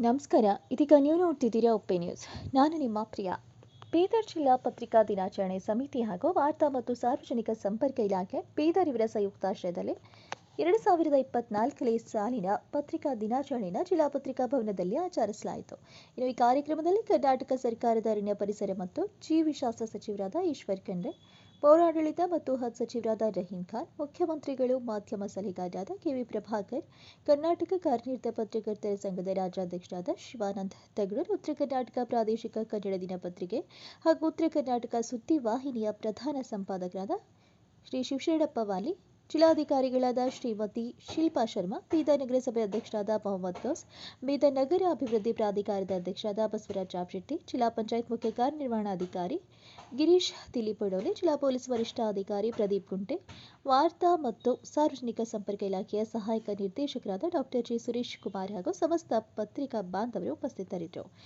ನಮಸ್ಕಾರ, ಇದೀಗ ನೀವು ನೋಡ್ತಿದ್ದೀರಾ ಒಪ್ಪೆ ನ್ಯೂಸ್. ನಾನು ನಿಮ್ಮ ಪ್ರಿಯಾ. ಬೀದರ್ ಜಿಲ್ಲಾ ಪತ್ರಿಕಾ ದಿನಾಚರಣೆ ಸಮಿತಿ ಹಾಗೂ ವಾರ್ತಾ ಮತ್ತು ಸಾರ್ವಜನಿಕ ಸಂಪರ್ಕ ಇಲಾಖೆ ಬೀದರ್ ಇವರ ಸಂಯುಕ್ತಾಶ್ರಯದಲ್ಲಿ ಎರಡು ಸಾವಿರದ ಇಪ್ಪತ್ನಾಲ್ಕನೇ ಸಾಲಿನ ಪತ್ರಿಕಾ ದಿನಾಚರಣೆಯನ್ನು ಜಿಲ್ಲಾ ಪತ್ರಿಕಾ ಭವನದಲ್ಲಿ ಆಚರಿಸಲಾಯಿತು. ಇನ್ನು ಈ ಕಾರ್ಯಕ್ರಮದಲ್ಲಿ ಕರ್ನಾಟಕ ಸರ್ಕಾರದ ಅರಣ್ಯ ಪರಿಸರ ಮತ್ತು ಜೀವಿಶಾಸ್ತ್ರ ಸಚಿವರಾದ ಈಶ್ವರ್ ಖಂಡ್ರೆ, ಪೌರಾಡಳಿತ ಮತ್ತು ಹಜ್ ಸಚಿವರಾದ ರಹೀಂ ಖಾನ್, ಮುಖ್ಯಮಂತ್ರಿಗಳು, ಮಾಧ್ಯಮ ಸಲಹೆಗಾರರಾದ ಕೆವಿ ಪ್ರಭಾಕರ್, ಕರ್ನಾಟಕ ಕಾರ್ಯನಿರತ ಪತ್ರಕರ್ತರ ಸಂಘದ ರಾಜ್ಯಾಧ್ಯಕ್ಷರಾದ ಶಿವಾನಂದ ತಗಡೂರ್ ಉತ್ತರ ಕರ್ನಾಟಕ ಪ್ರಾದೇಶಿಕ ಕನ್ನಡ ದಿನಪತ್ರಿಕೆ ಹಾಗೂ ಉತ್ತರ ಕರ್ನಾಟಕ ಸುದ್ದಿ ವಾಹಿನಿಯ ಪ್ರಧಾನ ಸಂಪಾದಕರಾದ ಶ್ರೀ ಶಿವಶರಣಪ್ಪ ವಾಲಿ ಜಿಲ್ಲಾಧಿಕಾರಿಗಳಾದ ಶ್ರೀಮತಿ ಶಿಲ್ಪಾ ಶರ್ಮಾ, ಬೀದರ್ ನಗರಸಭೆ ಅಧ್ಯಕ್ಷರಾದ ಮೊಹಮ್ಮದ್ ಗೌಸ್, ಬೀದರ್ ನಗರ ಅಭಿವೃದ್ಧಿ ಪ್ರಾಧಿಕಾರದ ಅಧ್ಯಕ್ಷರಾದ ಬಸವರಾಜ್ ಚಾಪ್ಶೆಟ್ಟಿ ಜಿಲ್ಲಾ ಪಂಚಾಯತ್ ಮುಖ್ಯ ಕಾರ್ಯನಿರ್ವಹಣಾಧಿಕಾರಿ ಗಿರೀಶ್ ತಿಲಿಪಡೋಲೆ ಜಿಲ್ಲಾ ಪೊಲೀಸ್ ವರಿಷ್ಠಾಧಿಕಾರಿ ಪ್ರದೀಪ್ ಗುಂಟೆ, ವಾರ್ತಾ ಮತ್ತು ಸಾರ್ವಜನಿಕ ಸಂಪರ್ಕ ಇಲಾಖೆಯ ಸಹಾಯಕ ನಿರ್ದೇಶಕರಾದ ಡಾಕ್ಟರ್ ಜಿ ಸುರೇಶ್ ಕುಮಾರ್ ಹಾಗೂ ಸಮಸ್ತ ಪತ್ರಿಕಾ ಬಾಂಧವರು ಉಪಸ್ಥಿತರಿದ್ದರು.